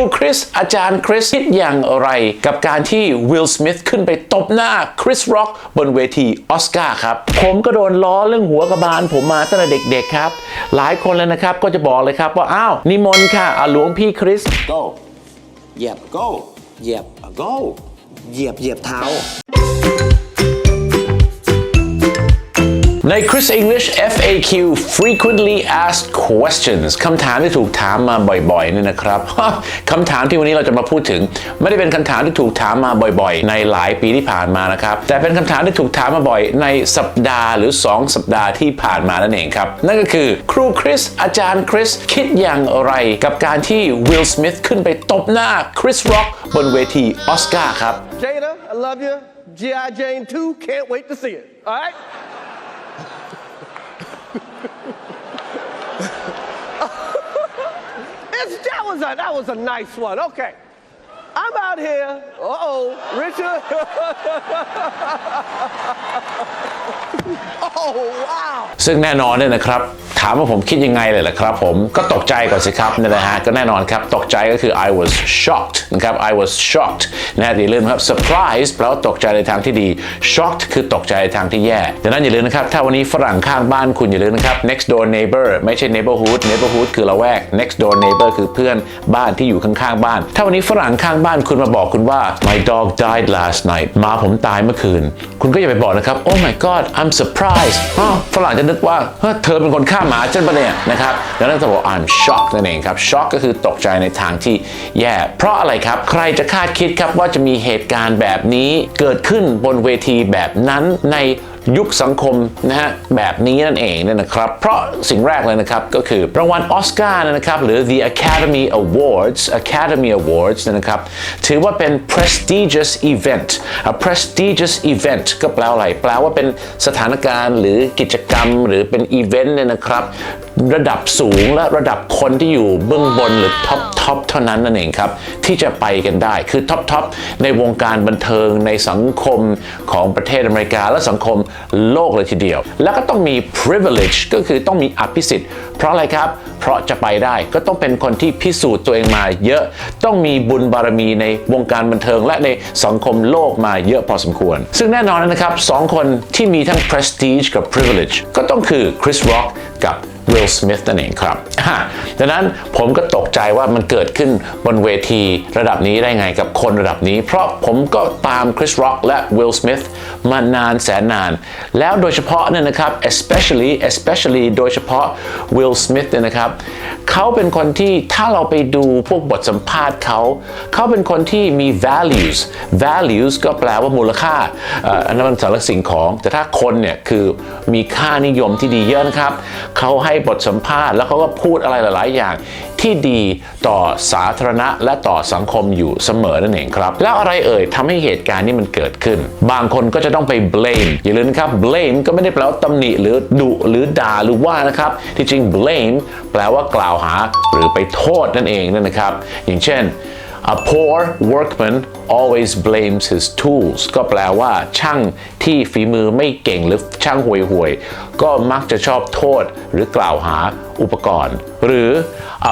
ูคริสอาจารย์คริสคิดอย่างไร กับการที่วิลสมิธขึ้นไปตบหน้าคริสร็อกบนเวทีออสการ์ครับ ผมก็โดนล้อเรื่องหัวกระบาลผมมาตั้งแต่เด็กๆครับ หลายคนเลยนะครับก็จะบอกเลยครับว่า อ้าว นิมนต์ค่ะอาหลวงพี่คริส go เหยียบ go เหยียบ go เหยียบเหยียบเท้า ใน Chris English FAQ frequently asked questions คำถามที่ถูกถามมาบ่อยๆเนี่ยนะครับคำถามที่วันนี้เราจะมาพูดถึง ไม่ได้เป็นคำถามที่ถูกถามมาบ่อยๆ ในหลายปีที่ผ่านมานะครับ แต่เป็นคำถามที่ถูกถามมาบ่อยในสัปดาห์หรือ 2 สัปดาห์ที่ผ่านมานั่นเองครับ นั่นก็คือครูคริสอาจารย์คริสคิดอย่างไรกับการที่วิลสมิธขึ้นไปตบหน้าคริสร็อกบนเวทีออสการ์ครับ Jada, I love you. G.I. Jane 2, can't wait to see it. All right? That, was a, that was a nice one. Okay. I'm out here. Uh oh, Richard. oh, wow. ซึ่งแน่นอนเนี่ยนะครับ ถามว่าผมคิดยังไงเลยล่ะครับ ผมก็ตกใจก่อนสิครับเนี่ยนะฮะก็แน่นอนครับ ตกใจก็คือ I was shocked นะครับ I was shocked นะฮะอย่าลืมครับ surprise แปลว่าตกใจในทางที่ดี shocked คือตกใจในทางที่แย่ดังนั้นอย่าลืมนะครับ ถ้าวันนี้ฝรั่งข้างบ้านคุณอย่าลืมนะครับ next door neighbor ไม่ใช่ neighborhood neighborhood คือละแวก next door neighbor คือเพื่อนบ้านที่อยู่ข้างๆบ้าน ถ้าวันนี้ฝรั่งข้างบ้านคุณมาบอกคุณว่า my dog died last night หมาผมตายเมื่อคืน คุณก็อย่าไปบอกนะครับ oh my god I'm surprised อ้าวฝรั่งจะนึกว่าเธอเป็นคนฆ่าหมาฉันปะเนี่ยนะครับดังนั้นต้องบอก I'm shocked นั่นเองครับ shock ก็คือตกใจในทางที่แย่ เพราะอะไรครับ ใครจะคาดคิดครับว่าจะมีเหตุการณ์แบบนี้เกิดขึ้นบนเวทีแบบนั้นใน ยุคสังคมนะฮะแบบนี้นั่นเองเนี่ยนะครับ เพราะสิ่งแรกเลยนะครับก็คือรางวัลออสการ์นะครับหรือ the Academy Awards Academy Awards เนยนะครับถือว่าเป็น prestigious event a prestigious event ก็แปลว่าอะไร แปลว่าเป็นสถานการณ์หรือกิจกรรมหรือเป็นอีเวนต์เนี่ยนะครับ ระดับสูงและระดับคนที่อยู่เบื้องบนหรือท็อปท็อปเท่านั้นนั่นเองครับ ที่จะไปกันได้คือท็อปท็อปในวงการบันเทิงในสังคมของประเทศอเมริกาและสังคมโลกเลยทีเดียว แล้วก็ต้องมี privilege ก็คือต้องมีอภิสิทธิ์ เพราะอะไรครับ เพราะจะไปได้ก็ต้องเป็นคนที่พิสูจน์ตัวเองมาเยอะต้องมีบุญบารมีในวงการบันเทิง และในสังคมโลกมาเยอะพอสมควร ซึ่งแน่นอนนะครับสองคนที่มีทั้ง prestige กับ privilege ก็ต้องคือ Chris Rock กับวิลสมิธนั่นเองครับดังนั้นผมก็ตกใจว่ามันเกิดขึ้นบนเวทีระดับนี้ได้ไงกับคนระดับนี้ เพราะผมก็ตามคริสร็อกและวิลสมิธมานานแสนนาน แล้วโดยเฉพาะเนี่ยนะครับ especially especially โดยเฉพาะวิลสมิธเนี่ยนะครับเขาเป็นคนที่ถ้าเราไปดูพวกบทสัมภาษณ์เขา เขาเป็นคนที่มี values values ก็แปลว่ามูลค่าอันนั้นมันสารสิ่งของ แต่ถ้าคนเนี่ยคือมีค่านิยมที่ดีเยอะนะครับเขาให้บทสัมภาษณ์แล้วเขาก็พูดอะไรหลาย ๆ อย่าง ที่ดีต่อสาธารณะและต่อสังคมอยู่เสมอนั่นเองครับ แล้วอะไรเอ่ยทำให้เหตุการณ์นี้มันเกิดขึ้น บางคนก็จะต้องไป blame อย่าลืมนะครับ blame ก็ไม่ได้แปลว่าตำหนิหรือดุหรือด่าหรือว่านะครับที่จริง blame แปลว่ากล่าวหาหรือไปโทษนั่นเองนั่นนะครับ อย่างเช่น A poor workman always blames his tools ก็แปลว่าช่างที่ฝีมือไม่เก่งหรือช่างห่วยห่วยๆก็มักจะชอบโทษหรือกล่าวหาอุปกรณ์ หรือ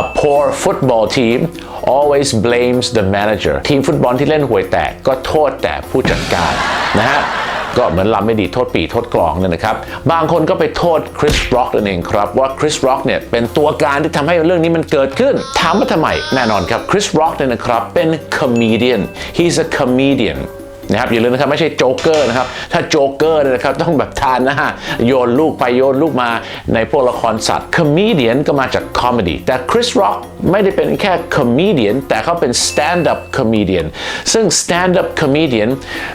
a poor football team always blames the manager ทีมฟุตบอลที่เล่นห่วยแตกก็โทษแต่ผู้จัดการนะฮะ ก็เหมือนลำไม่ดีโทษปีโทษกลองเนี่ยนะครับ บางคนก็ไปโทษคริสร็อกนั่นเองครับว่าคริสร็อกเนี่ยเป็นตัวการที่ทำให้เรื่องนี้มันเกิดขึ้น ถามว่าทำไม แน่นอนครับคริสร็อกเนี่ยนะครับเป็น comedian he's a comedian นะครับอย่าลืมนะครับไม่ใช่โจ๊กเกอร์นะครับถ้าโจ๊กเกอร์นะครับต้องแบบทานนะฮะโยนลูกไปโยนลูกมาในพวกละครสัตว์คอมเมดี้ก็มาจากคอมดี้แต่คริสร็อกไม่ได้เป็นแค่คอมเมดี้แต่เขาเป็นสแตนด์อัพคอมเมดี้ซึ่งสแตนด์อัพคอมเมดี้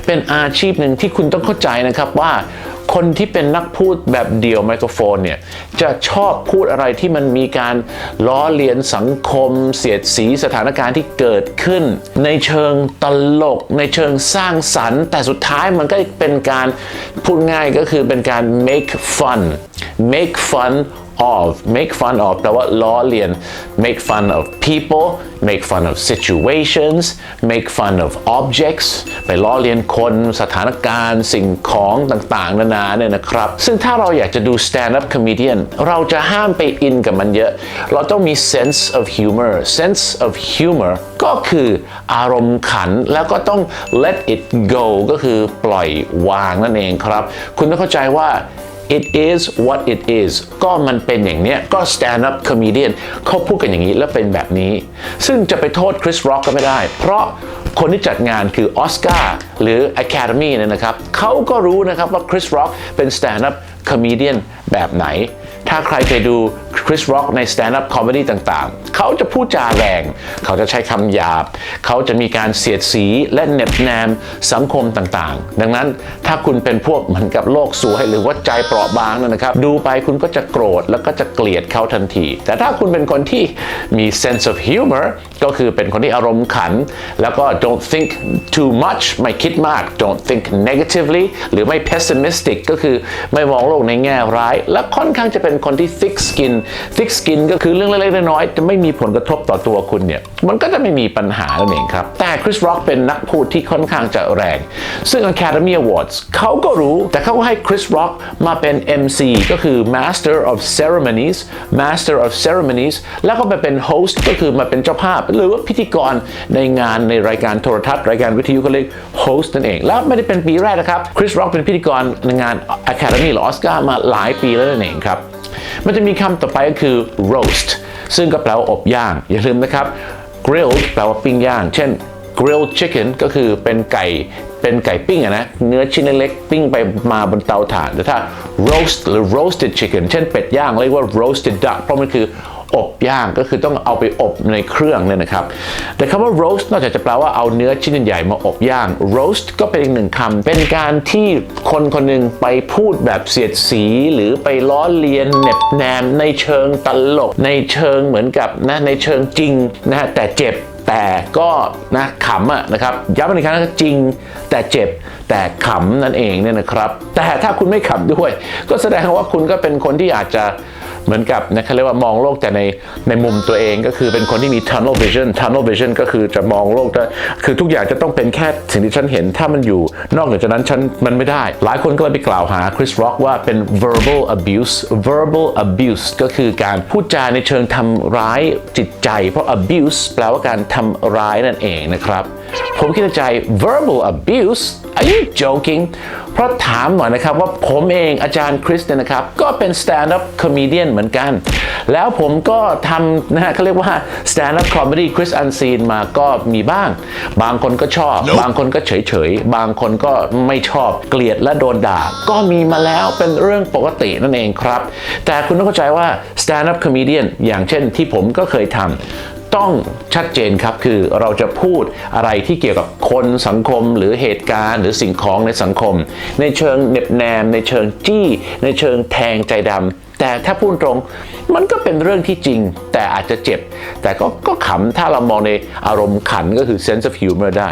เป็นอาชีพหนึ่งที่คุณต้องเข้าใจนะครับว่า คนที่เป็นนักพูดแบบเดี่ยวไมโครโฟนเนี่ยจะชอบพูดอะไรที่มันมีการล้อเลียนสังคม เสียดสีสถานการณ์ที่เกิดขึ้น ในเชิงตลก ในเชิงสร้างสรรค์ แต่สุดท้ายมันก็เป็นการพูดง่ายก็คือเป็นการ make fun make fun of make fun of แปลว่าล้อเลียน make fun of people make fun of situations make fun of objects ไปล้อเลียนคนสถานการณ์ สิ่งของต่างๆ นานาเนี่ยนะครับ ซึ่งถ้าเราอยากจะดู stand up comedian เราจะห้ามไปอินกับมันเยอะ เราต้องมี sense of humor sense of humor ก็คืออารมณ์ขันแล้วก็ต้อง let it go ก็คือปล่อยวางนั่นเองครับ คุณต้องเข้าใจว่า it is what it is ก็มันเป็นอย่างเนี้ยก็ stand up comedian เขาพูดกันอย่างนี้แล้วเป็นแบบนี้ ซึ่งจะไปโทษคริสร็อกก็ไม่ได้ เพราะคนที่จัดงานคือออสการ์หรือ Academy เนี่ยนะครับเขาก็รู้นะครับว่าคริสร็อกเป็น stand up comedian แบบไหน ถ้าใครเคยดูคริสร็อกใน stand up comedy ต่างๆ เขาจะพูดจาแรง เขาจะใช้คำหยาบ เขาจะมีการเสียดสีและเน็บแนมสังคมต่างๆ ดังนั้นถ้าคุณเป็นพวกเหมือนกับโลกสวยหรือว่าใจเปราะบางนั่นนะครับ ดูไปคุณก็จะโกรธแล้วก็จะเกลียดเขาทันที แต่ถ้าคุณเป็นคนที่มี sense of humor ก็คือเป็นคนที่อารมณ์ขัน แล้วก็ don't think too much ไม่คิดมาก don't think negatively หรือไม่ pessimistic ก็คือไม่มองโลกในแง่ร้าย และค่อนข้างจะเป็นคนที่ thick skin thick skin ก็คือเรื่องเล็กๆน้อยๆจะไม่มีผลกระทบต่อตัวคุณเนี่ย มันก็จะไม่มีปัญหานั่นเองครับ แต่คริสร็อกเป็นนักพูดที่ค่อนข้างจะแรง ซึ่ง Academy Awards เขาก็รู้แต่เขาก็ให้คริสร็อกมาเป็น MC ก็คือ Master of Ceremonies Master of Ceremonies แล้วก็ไปเป็น host ก็คือมาเป็นเจ้าภาพ หรือว่าพิธีกรในงานในรายการโทรทัศน์รายการวิทยุเขาเรียก host นั่นเองแล้วไม่ได้เป็นปีแรกนะครับคริสร็อกเป็นพิธีกรในงาน Academy หรือออสการ์มาหลายปีแล้วนั่นเองครับมันจะมีคำต่อไปก็คือ roast ซึ่งก็แปลว่าอบย่าง อย่าลืมนะครับ grilled แปลว่าปิ้งย่าง เช่น grilled chicken ก็คือเป็นไก่เป็นไก่ปิ้งอะนะเนื้อชิ้นเล็กๆปิ้งไปมาบนเตาถ่านแต่ถ้า roast หรือ roasted chicken เช่นเป็ดย่างเรียกว่า roasted duck เพราะมันคือ อบย่างก็คือต้องเอาไปอบในเครื่องเนี่ยนะครับแต่คำว่า roast นอกจากจะแปลว่าเอาเนื้อชิ้นใหญ่มาอบย่าง roast ก็เป็นอีกหนึ่งคำเป็นการที่คนคนหนึ่งไปพูดแบบเสียดสีหรือไปล้อเลียนเหน็บแนมในเชิงตลก ในเชิงเหมือนกับนะในเชิงจริงนะฮะแต่เจ็บแต่ก็นะขำอะนะครับย้ำอีกครั้งนะจริงแต่เจ็บแต่ขำนั่นเองเนี่ยนะครับ แต่ถ้าคุณไม่ขำด้วย ก็แสดงว่าคุณก็เป็นคนที่อาจจะ เหมือนกับนะเขาเรียกว่ามองโลกแต่ในในมุมตัวเองก็คือเป็นคนที่มี tunnel vision tunnel vision ก็คือจะมองโลกได้คือทุกอย่างจะต้องเป็นแค่สิ่งที่ฉันเห็น ถ้ามันอยู่นอกเหนือจากนั้นฉันมันไม่ได้ หลายคนก็เลยไปกล่าวหาคริสร็อกว่าเป็น verbal abuse verbal abuse ก็คือการพูดจาในเชิงทำร้ายจิตใจ เพราะ abuse แปลว่าการทำร้ายนั่นเองนะครับ ผมคิดในใจ verbal abuse are you joking เพราะถามหน่อยนะครับว่าผมเองอาจารย์คริสเนี่ยนะครับ ก็เป็น stand up comedian เหมือนกัน แล้วผมก็ทำนะฮะเขาเรียกว่า stand up comedy Chris Unseen มาก็มีบ้าง บางคนก็ชอบ บางคนก็เฉยเฉยๆบางคนก็ไม่ชอบเกลียดและโดนด่า ก็มีมาแล้วเป็นเรื่องปกตินั่นเองครับ แต่คุณต้องเข้าใจว่า stand up comedian อย่างเช่นที่ผมก็เคยทำ ต้องชัดเจนครับคือเราจะพูดอะไรที่เกี่ยวกับคนสังคมหรือเหตุการณ์ หรือสิ่งของในสังคม ในเชิงเน็บแนม ในเชิงจี้ ในเชิงแทงใจดำแต่ถ้าพูดตรงมันก็เป็นเรื่องที่จริง แต่อาจจะเจ็บ แต่ก็ก็ขำถ้าเรามองในอารมณ์ขันก็คือ sense of humor ได้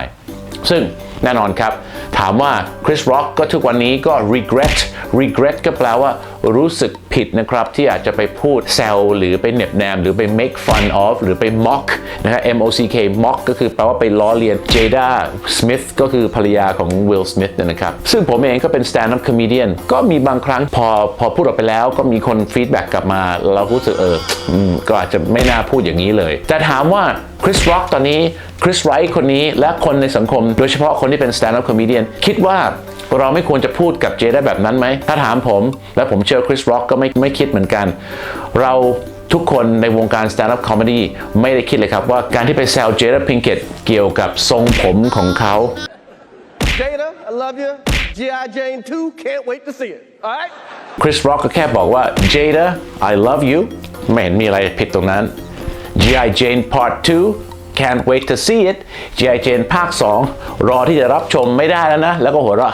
ซึ่งแน่นอนครับ ถามว่าคริสร็อกก็ทุกวันนี้ก็ regret regret ก็แปลว่า รู้สึกผิดนะครับ ที่อาจจะไปพูดแซวหรือไปเหน็บแนม หรือไป make fun of หรือไป mock นะฮะ M O C K mock ก็คือแปลว่าไปล้อเลียน Jada Smith ก็คือภรรยาของ Will Smith นะครับ ซึ่งผมเองก็เป็น stand up comedian ก็มีบางครั้งพอพอพูดออกไปแล้วก็มีคนฟีดแบ็กกลับมาเรารู้สึกเอออก็อาจจะไม่น่าพูดอย่างนี้เลย แต่ถามว่าคริสร็อกตอนนี้คริสไรท์คนนี้และคนในสังคม โดยเฉพาะคนที่เป็น stand up comedian คิดว่า เราไม่ควรจะพูดกับเจได้แบบนั้นไหม ถ้าถามผม และผมเชื่อคริสร็อกก็ไม่ไม่คิดเหมือนกัน เราทุกคนในวงการ stand up comedy ไม่ได้คิดเลยครับว่าการที่ไปแซวเจด a พิงเกตเกี่ยวกับทรงผมของเขา Jada, I love you. G.I. Jane 2, can't wait to see it. All right? คริสร็อกก็แค่บอกว่า Jada I love you ไม่เห็นมีอะไรผิดตรงนั้น G.I. Jane Part 2 can't wait to see it G.I. Jane ภาค 2 รอที่จะรับชมไม่ได้แล้วนะ แล้วก็หัวเราะ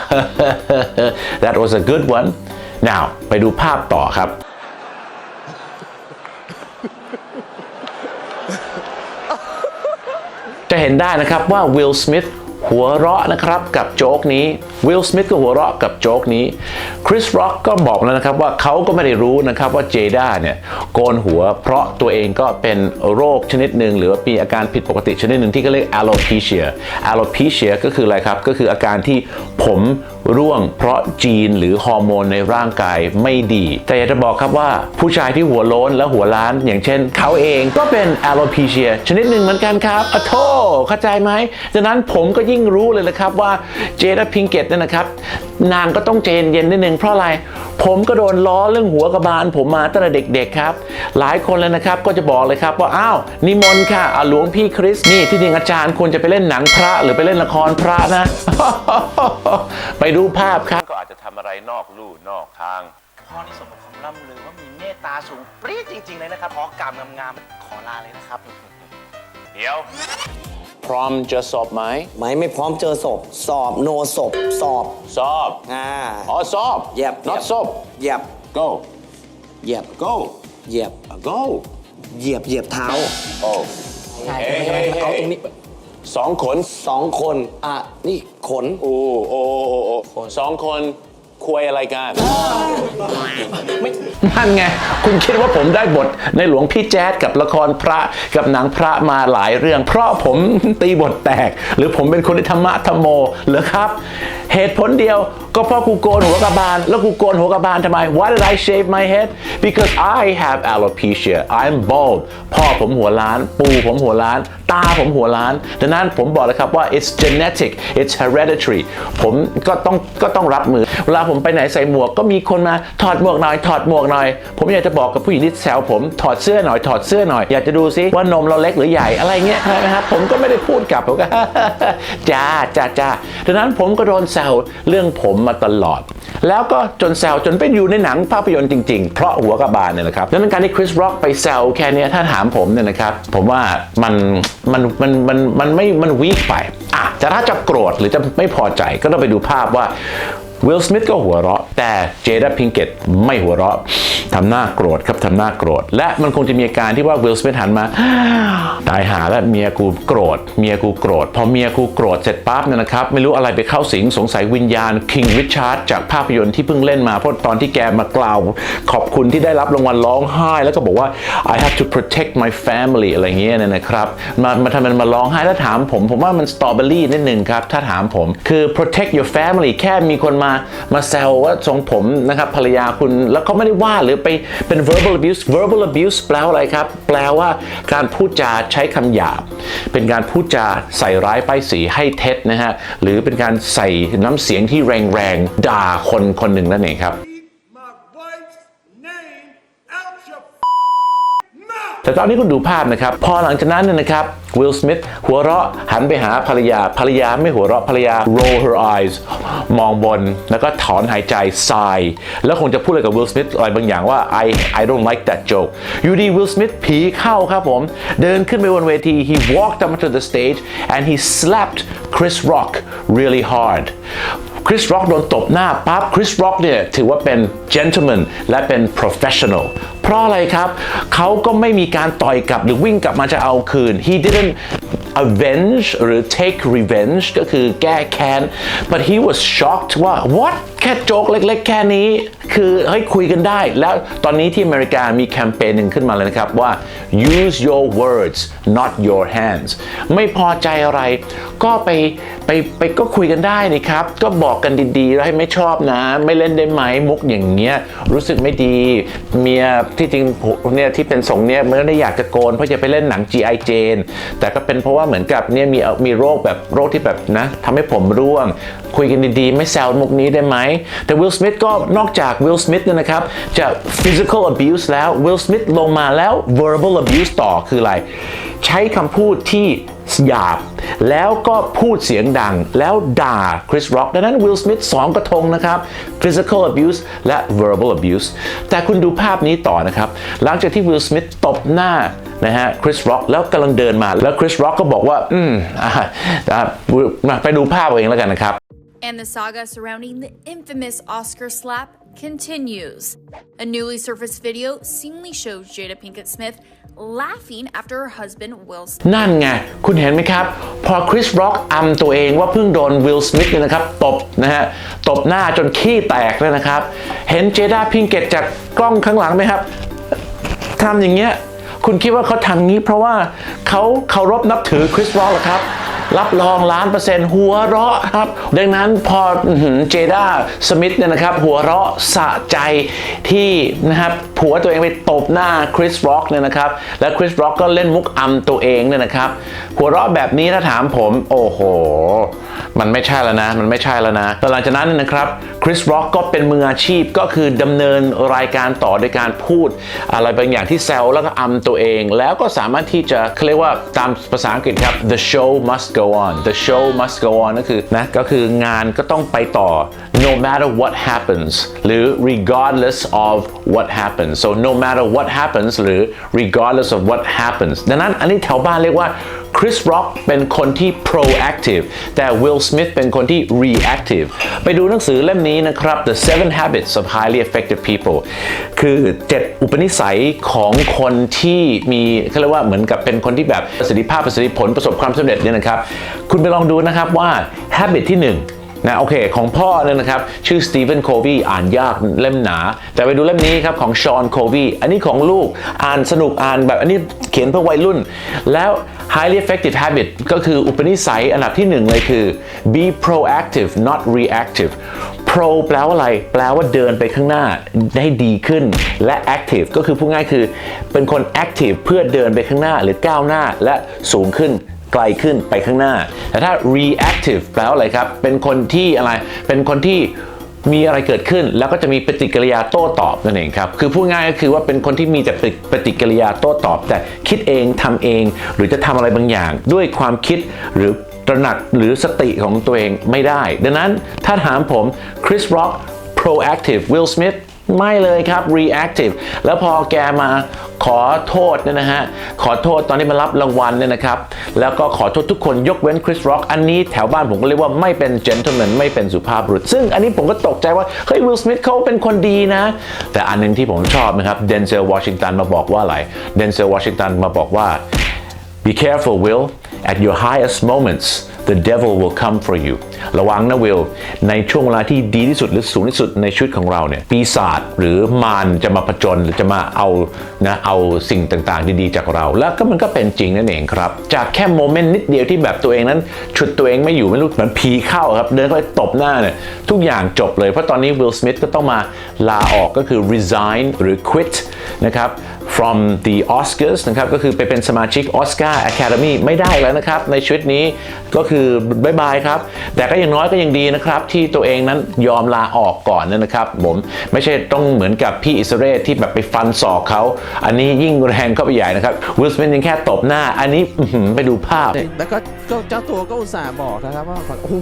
that was a good one now ไปดูภาพต่อครับ จะเห็นได้นะครับว่าวิลสมิธ หัวเราะนะครับกับโจ๊กนี้วิลสมิธก็หัวเราะกับโจ๊กนี้คริสร็อกก็บอกแล้วนะครับว่าเขาก็ไม่ได้รู้นะครับว่าเจด้าเนี่ยโกนหัวเพราะตัวเองก็เป็นโรคชนิดหนึ่งหรือว่ามีอาการผิดปกติชนิดหนึ่งที่เขาเรียก alopecia alopecia ก็คืออะไรครับ ก็คืออาการที่ผม ร่วงเพราะจีนหรือฮอร์โมนในร่างกายไม่ดี แต่อยากจะบอกครับว่าผู้ชายที่หัวโล้นและหัวล้าน อย่างเช่น เขาเองก็เป็น alopecia ชนิดหนึ่งเหมือนกันครับอะโทเข้าใจไหมดังนั้นผมก็ยิ่งรู้เลยนะครับว่าเจด a พิงเกตเนี่ยนะครับ นางก็ต้องเจนเย็นนิดนึงเพราะอะไร ผมก็โดนล้อเรื่องหัวกระบาล ผมมาตั้งแต่เด็กๆครับ หลายคนเลยนะครับก็จะบอกเลยครับว่าอ้าวนิมนต์ค่ะอะหลวงพี่คริสนี่ที่จริงอาจารย์ควรจะไปเล่นหนังพระหรือไปเล่นละครพระนะ ไปดูภาพครับก็อาจจะทำอะไรนอกลู่นอกทางพ่อนี่สมกับคำล่ำลือว่ามีเมตตาสูงปรี๊ดจริง ๆ เลยนะครับขอกรรมงามๆขอลาเลยนะครับ เดี๋ยว พร้อมจะสอบไหมไหมไม่พร้อมเจอศพ สอบโนศพ สอบสอบอ่า อ๋อสอบเหยียบ not สอบเหยียบ go เหยียบ go เหยียบ go เหยียบ เหยียบเท้าโอ้ใช่เฮ้ยเฮ้ยเอาตรงนี้สองคนสองคน อะ นี่ขน โอ้โอ้โอ้โอ้สองคน คุยอะไรกันนั่นไง คุณคิดว่าผมได้บทในหลวงพี่แจ๊ดกับละครพระกับหนังพระมาหลายเรื่อง เพราะผมตีบทแตก หรือผมเป็นคนที่ธรรมะธรรมโมเหรือครับ เหตุผลเดียวก็เพราะกูโกนหัวกระบาล แล้วกูโกนหัวกระบาลทำไม Why did I shave my head because I have alopecia I'm bald พ่อผมหัวล้าน ปู่ผมหัวล้านตาผมหัวล้าน ดังนั้นผมบอกเลยครับว่า it's genetic it's hereditary ผมก็ต้องก็ต้องรับมือ เวลาผมไปไหนใส่หมวกก็มีคนมาถอดหมวกหน่อย ถอดหมวกหน่อย ผมอยากจะบอกกับผู้หญิงที่แซวผมถอดเสื้อหน่อยถอดเสื้อหน่อย อยากจะดูซิว่านมเราเล็กหรือใหญ่อะไรเงี้ยนะครับผมก็ไม่ได้พูดกลับผมก็จ้าจ้าจ้าดังนั้นผมก็โดนแซวเรื่องผมมาตลอด แล้วก็จนแซวจนไปอยู่ในหนังภาพยนตร์จริงๆ เพราะหัวกระบาลเนี่ยนะครับดังนั้นการที่คริสร็อกไปแซวแค่นี้ถ้าถามผมเนี่ยนะครับ ผมว่ามันมันมันมันมันไม่มันวีคไปอะแต่ถ้าจะโกรธหรือจะไม่พอใจก็ต้องไปดูภาพว่า วิลสมิธก็หัวเราะ แต่เจด a พิงเกตไม่หัวเราะทำหน้าโกรธครับทำหน้าโกรธ และมันคงจะมีอาการที่ว่าวิลสมิธหันมา ตายหาแล้วเมียกูโกรธ เมียกูโกรธ พอเมียกูโกรธเสร็จปั๊บเนี่ยนะครับ ไม่รู้อะไรไปเข้าสิงสงสัยวิญญาณคิงริชาร์ดจากภาพยนตร์ที่เพิ่งเล่นมา เพราะตอนที่แกมากล่าว ขอบคุณที่ได้รับรางวัลร้องไห้ แล้วก็บอกว่า I have to protect my family อะไรเงี้ยเนี่ยนะครับมามาทำมันมาร้องไห้แล้วถามผม ผมว่ามันสตรอเบอรี่นิดนึงครับถ้าถามผมคือ protect your family แค่มีคนมามาแซวว่าทรงผมนะครับภรรยาคุณแล้วเขาไม่ได้ว่าหรือไปเป็น verbal abuse verbal abuse แปลว่าอะไรครับ แปลว่าการพูดจาใช้คำหยาบ เป็นการพูดจาใส่ร้ายป้ายสีให้เท็จนะฮะหรือเป็นการใส่น้ำเสียงที่แรงๆด่าคนคนหนึ่งนั่นเองครับ my wife's name out your mouth. แต่ตอนนี้คุณดูภาพนะครับ พอหลังจากนั้นเนี่ยนะครับวิลสมิธหัวเราะหันไปหาภรรยาภรรยาไม่หัวเราะภรรยา roll her eyes มองบนแล้วก็ถอนหายใจทราย แล้วคงจะพูดอะไรกับวิลสมิธอะไรบางอย่างว่า I I don't like that joke อยู่ดีวิลสมิธผีเข้าครับผม เดินขึ้นไปบนเวที he walked up to the stage and he slapped Chris Rock really hard คริสร็อกโดนตบหน้าปั๊บคริสร็อกเนี่ยถือว่าเป็น gentleman และเป็น professional เพราะอะไรครับ เขาก็ไม่มีการต่อยกลับหรือวิ่งกลับมาจะเอาคืน he didn't avenge หรือ take revenge ก็คือแก้แค้น but he was shocked ว่า what ค่โจ๊กเล็ก ๆ แค่นี้ คือเฮ้ยคุยกันได้ แล้วตอนนี้ที่อเมริกามีแคมเปญหนึ่งขึ้นมาเลยนะครับว่า use your words not your hands ไม่พอใจอะไร ก็ไปไปไปก็คุยกันได้นี่ครับ ก็บอกกันดีๆแล้วให้ไม่ชอบนะ ไม่เล่นได้ไหมมุกอย่างเงี้ยรู้สึกไม่ดีเมียที่จริงเนี่ยที่เป็นสงเนี่ยไม่ได้อยากจะโกนเพราะจะไปเล่นหนัง G.I. Jane แต่ก็เป็นเพราะว่าเหมือนกับเนี่ยมีมีโรคแบบโรคที่แบบนะทำให้ผมร่วง คุยกันดีๆ ไม่แซวมุกนี้ได้ไหมแต่วิลสมิธก็นอกจากวิลสมิธเนี่ยนะครับ จะ physical abuse แล้ววิลสมิธลงมาแล้ว verbal abuse ต่อคืออะไร ใช้คำพูดที่หยาบ แล้วก็พูดเสียงดัง แล้วด่าคริสร็อกดังนั้นวิลสมิธสองกระทงนะครับ physical abuse และ verbal abuse แต่คุณดูภาพนี้ต่อนะครับ หลังจากที่วิลสมิธตบหน้านะฮะคริสร็อกแล้วกำลังเดินมาแล้วคริสร็อกก็บอกว่า อืมอะอะมาไปดูภาพเอาเองแล้วกันนะครับ And the saga surrounding the infamous Oscar slap continues. A newly surfaced video seemingly shows Jada Pinkett Smith laughing after her husband Will Smith. นั่นไง คุณเห็นไหมครับ พอคริสร็อกอำตัวเองว่าเพิ่งโดนวิลสมิธเนี่ยนะครับ ตบนะฮะ ตบหน้าจนขี้แตกเลยนะครับ เห็นเจด้าพิงเกตจากกล้องข้างหลังไหมครับทำอย่างเงี้ย คุณคิดว่าเขาทำงี้เพราะว่าเขาเคารพนับถือคริสร็อกหรอครับ รับรองล้านเปอร์เซ็นต์หัวเราะครับ ดังนั้นพอเจด้าสมิธเนี่ยนะครับ หัวเราะสะใจที่นะครับผัวตัวเองไปตบหน้าคริสร็อกเนี่ยนะครับ และคริสร็อกก็เล่นมุกอำตัวเองเนี่ยนะครับหัวเราะแบบนี้ถ้าถามผมโอ้โห มันไม่ใช่แล้วนะ มันไม่ใช่แล้วนะหลังจากนั้นเนยนะครับคริสร็อกก็เป็นมืออาชีพก็คือดำเนินรายการต่อโดยการพูด อะไรบางอย่างที่แซวแล้วก็อำตัวเอง แล้วก็สามารถที่จะเขาเรียกว่าตามภาษาอังกฤษครับ the show must go on the show must go on ก็คือนะก็คืองานก็ต้องไปต่อ no matter what happens หรือ regardless of what happens so no matter what happens หรือ regardless of what happens ดังนั้นอันนี้แถวบ้านเรียกว่า คริสร็อกเป็นคนที่ proactive แต่ Will Smith เป็นคนที่ reactive ไปดูหนังสือเล่มนี้นะครับ The Seven Habits of Highly Effective People คือ 7 อุปนิสัยของคนที่มีเขาเรียกว่าเหมือนกับเป็นคนที่แบบประสิทธิภาพประสิทธิผลประสบความสำเร็จเนี่ยนะครับ คุณไปลองดูนะครับว่า habit ที่ 1 นะโอเคของพ่อเนี่ยนะครับ ชื่อสตีเฟนโควีอ่านยากเล่มหนา แต่ไปดูเล่มนี้ครับ ของชอนโควีอันนี้ของลูกอ่านสนุกอ่านแบบอันนี้เขียนเพื่อวัยรุ่น แล้ว highly effective habit ก็คืออุปนิสัยอันดับที่หนึ่งเลยคือ be proactive not reactive pro แปลว่าอะไร แปลว่าเดินไปข้างหน้าได้ดีขึ้น และ active ก็คือพูดง่ายคือ เป็นคน active เพื่อเดินไปข้างหน้าหรือก้าวหน้าและสูงขึ้น ไกลขึ้นไปข้างหน้า แต่ถ้า reactive แปลว่าอะไรครับ เป็นคนที่อะไร เป็นคนที่มีอะไรเกิดขึ้นแล้วก็จะมีปฏิกิริยาโต้ตอบนั่นเองครับ คือพูดง่ายก็คือว่าเป็นคนที่มีแต่ปฏิกิริยาโต้ตอบ แต่คิดเองทำเอง หรือจะทำอะไรบางอย่าง ด้วยความคิดหรือตระหนักหรือสติของตัวเองไม่ได้ ดังนั้นถ้าถามผมคริสร็อก proactive Will Smith ไม่เลยครับ reactive แล้วพอแกมา ขอโทษเนี่ยนะฮะ ขอโทษตอนที่มารับรางวัลเนี่ยนะครับ แล้วก็ขอโทษทุกคนยกเว้นคริสร็อกอันนี้แถวบ้านผมก็เรียกว่าไม่เป็นเจนเทลแมนไม่เป็นสุภาพบุรุษ ซึ่งอันนี้ผมก็ตกใจว่า เฮ้ยวิลสมิธเขาเป็นคนดีนะ แต่อันหนึงที่ผมชอบนะครับเดนเซลวอชิงตันมาบอกว่าอะไรเดนเซลวอชิงตันมาบอกว่า Be careful, Will. At your highest moments, the devil will come for you. ระวังนะวิลในช่วงเวลาที่ดีที่สุดหรือสูงที่สุดในชีวิตของเราเนี่ย ปีศาจหรือมารจะมาผจญหรือจะมาเอานะเอาสิ่งต่างๆ ดีๆ จากเรา แล้วก็มันก็เป็นจริงนั่นเองครับ จากแค่โมเมนต์นิดเดียวที่แบบตัวเองนั้น ฉุดตัวเองไม่อยู่ไม่รู้เหมือนผีเข้าครับ เดินเข้าไปตบหน้าเนี่ยทุกอย่างจบเลย เพราะตอนนี้วิลสมิธก็ต้องมาลาออกก็คือ resign หรือ quit นะครับ from the Oscars นะครับก็คือไปเป็นสมาชิก Oscar Academy ไม่ได้แล้วนะครับ ในชีวิตนี้ก็คือบายบายครับ แต่ก็ยังน้อยก็ยังดีนะครับ ที่ตัวเองนั้นยอมลาออกก่อนนะครับผมไม่ใช่ต้องเหมือนกับพี่อิสราเอลที่แบบไปฟันศอกเขา อันนี้ยิ่งแรงเข้าไปใหญ่นะครับวิลสมิธยังแค่ตบหน้า อันนี้อื้อหือไปดูภาพ แล้วก็ก็เจ้าตัวก็อุตส่าห์บอกนะครับว่าโอ้โห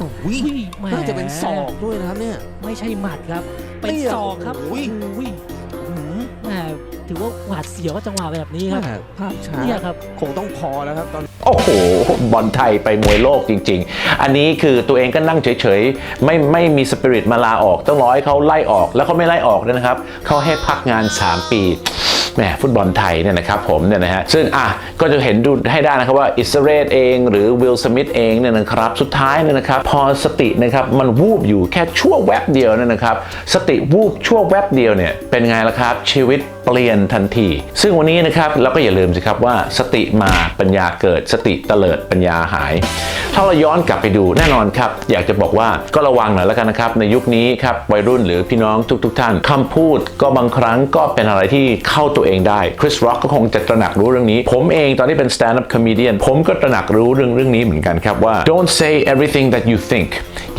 แหมน่าจะเป็นศอกด้วยนะครับเนี่ยไม่ใช่หมัดครับเป็นเนี่ยศอกครับ ถือว่าหวาดเสียวจังหวะแบบนี้ครับแม่ภาพช้าเนี่ยครับ คงต้องพอแล้วครับตอน โอ้โห บอลไทยไปมวยโลกจริง ๆ อันนี้คือตัวเองก็นั่งเฉยๆ ไม่ไม่มีสปิริตมาลาออก ต้องรอให้เขาไล่ออก แล้วเขาไม่ไล่ออกด้วยนะครับ เขาให้พักงาน 3 ปีแหมฟุตบอลไทยเนี่ยนะครับผมเนี่ยนะฮะ ซึ่งอะก็จะเห็นดูให้ได้นะครับว่าอิสราเอลเองหรือวิลสมิธเองเนี่ยนะครับ สุดท้ายเนี่ยนะครับ พอสตินะครับ มันวูบอยู่แค่ชั่วแวบเดียวเนี่ยนะครับ สติวูบชั่วแวบเดียวเนี่ยเป็นไงล่ะครับชีวิต เปลี่ยนทันที ซึ่งวันนี้นะครับเราก็อย่าลืมสิครับว่าสติมาปัญญาเกิดสติเตลิดปัญญาหาย ถ้าเราย้อนกลับไปดูแน่นอนครับ อยากจะบอกว่าก็ระวังหน่อยแล้วกันนะครับ ในยุคนี้ครับวัยรุ่นหรือพี่น้องทุกๆทท่านคำพูดก็บางครั้งก็เป็นอะไรที่เข้าตัวเองได้คริสร็อกก็คงจะตระหนักรู้เรื่องนี้ ผมเองตอนที่เป็น stand up comedian ผมก็ตระหนักรู้เรื่องเรื่องนี้เหมือนกันครับว่า don't say everything that you think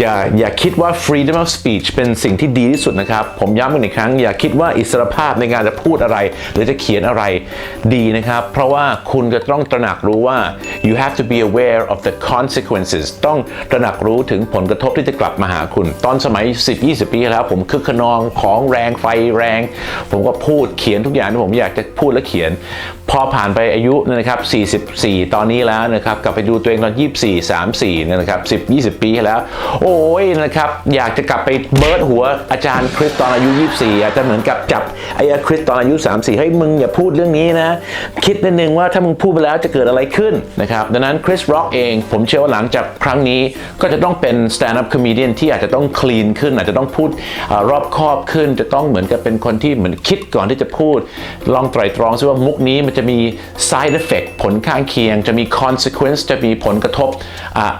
อย่าอย่าคิดว่า freedom of speech เป็นสิ่งที่ดีที่สุดนะครับ ผมย้ำกันอีกครั้ง อย่าคิดว่าอิสรภาพในการจะพูดอะไร หรือจะเขียนอะไรดีนะครับ เพราะว่าคุณจะต้องตระหนักรู้ว่า you have to be aware of the consequences ต้องตระหนักรู้ถึงผลกระทบที่จะกลับมาหาคุณ ตอนสมัย 10-20 ปีที่แล้ว ผมคึกขนองของแรงไฟแรง ผมก็พูดเขียนทุกอย่างที่ผมอยากจะพูดและเขียน พอผ่านไปอายุนะครับ 44 ตอนนี้แล้วนะครับกลับไปดูตัวเองตอน 24 34นยนะครับ10 20 ปีที่แล้วโโอ้ยนะครับ อยากจะกลับไปเบิร์ดหัวอาจารย์คริสตอนอายุ 24อาจจะเหมือนกับจับไอ้คริสตอนอายุ 34ให้มึงอย่าพูดเรื่องนี้นะ คิดนิดนึงว่าถ้ามึงพูดไปแล้วจะเกิดอะไรขึ้นนะครับ ดังนั้นคริสร็อกเองผมเชื่อว่าหลังจากครั้งนี้ก็จะต้องเป็น stand up comedian ที่อาจจะต้อง clean ขึ้น อาจจะต้องพูดอรอบคอบขึ้น จะต้องเหมือนกับเป็นคนที่เหมือนคิดก่อนที่จะพูด ลองไตรตรองซิว่ามุกนี้มันจะมี side effect ผลข้างเคียง จะมี consequence จะมีผลกระทบ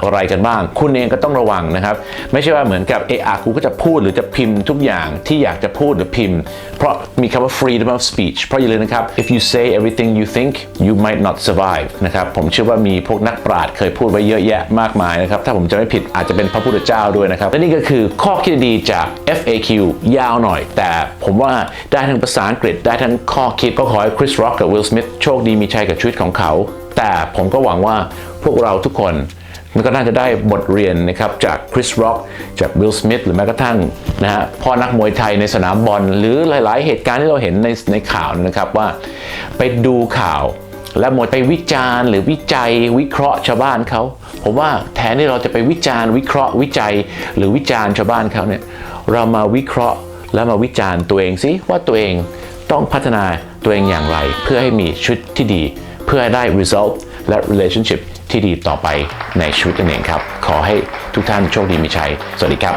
อะไรกันบ้าง คุณเองก็ต้องระวังนะครับไม่ใช่ว่าเหมือนกับเออากูก็จะพูดหรือจะพิมพ์ทุกอย่างที่อยากจะพูดหรือพิมพ์ เพราะมีคำว่า freedom of speech เพราะอย่าลืมนะครับ if you say everything you think you might not survive นะครับผมเชื่อว่ามีพวกนักปราชญ์เคยพูดไว้เยอะแยะมากมายนะครับ ถ้าผมจะไม่ผิดอาจจะเป็นพระพุทธเจ้าด้วยนะครับ และนี่ก็คือข้อคิดดีจาก FAQ ยาวหน่อย แต่ผมว่าได้ทั้งภาษาอังกฤษได้ทั้งข้อคิดก็ขอให้คริสร็อกกับวิลสมิธโชคดีมีชัยกับชีวิตของเขา แต่ผมก็หวังว่าพวกเราทุกคน มันก็น่าจะได้บทเรียนนะครับจากคริสร็อกจากวิลสมิธหรือแม้กระทั่งนะฮะพ่อนักมวยไทยในสนามบอลหรือหลาย ๆ เหตุการณ์ที่เราเห็นในในข่าวนะครับว่าไปดูข่าวแล้วหมดไปวิจารณ์หรือวิจัยวิเคราะห์ชาวบ้านเขาผมว่าแทนที่เราจะไปวิจารณ์วิเคราะห์วิจัยหรือวิจารณ์ชาวบ้านเขาเนี่ยเรามาวิเคราะห์แล้วมาวิจารณ์ตัวเองสิว่าตัวเองต้องพัฒนาตัวเองอย่างไร เพื่อให้มีชีวิตที่ดี เพื่อให้ได้ result และ relationship ที่ดีต่อไปในชีวิตนั่นเองครับ ขอให้ทุกท่านโชคดีมีชัย สวัสดีครับ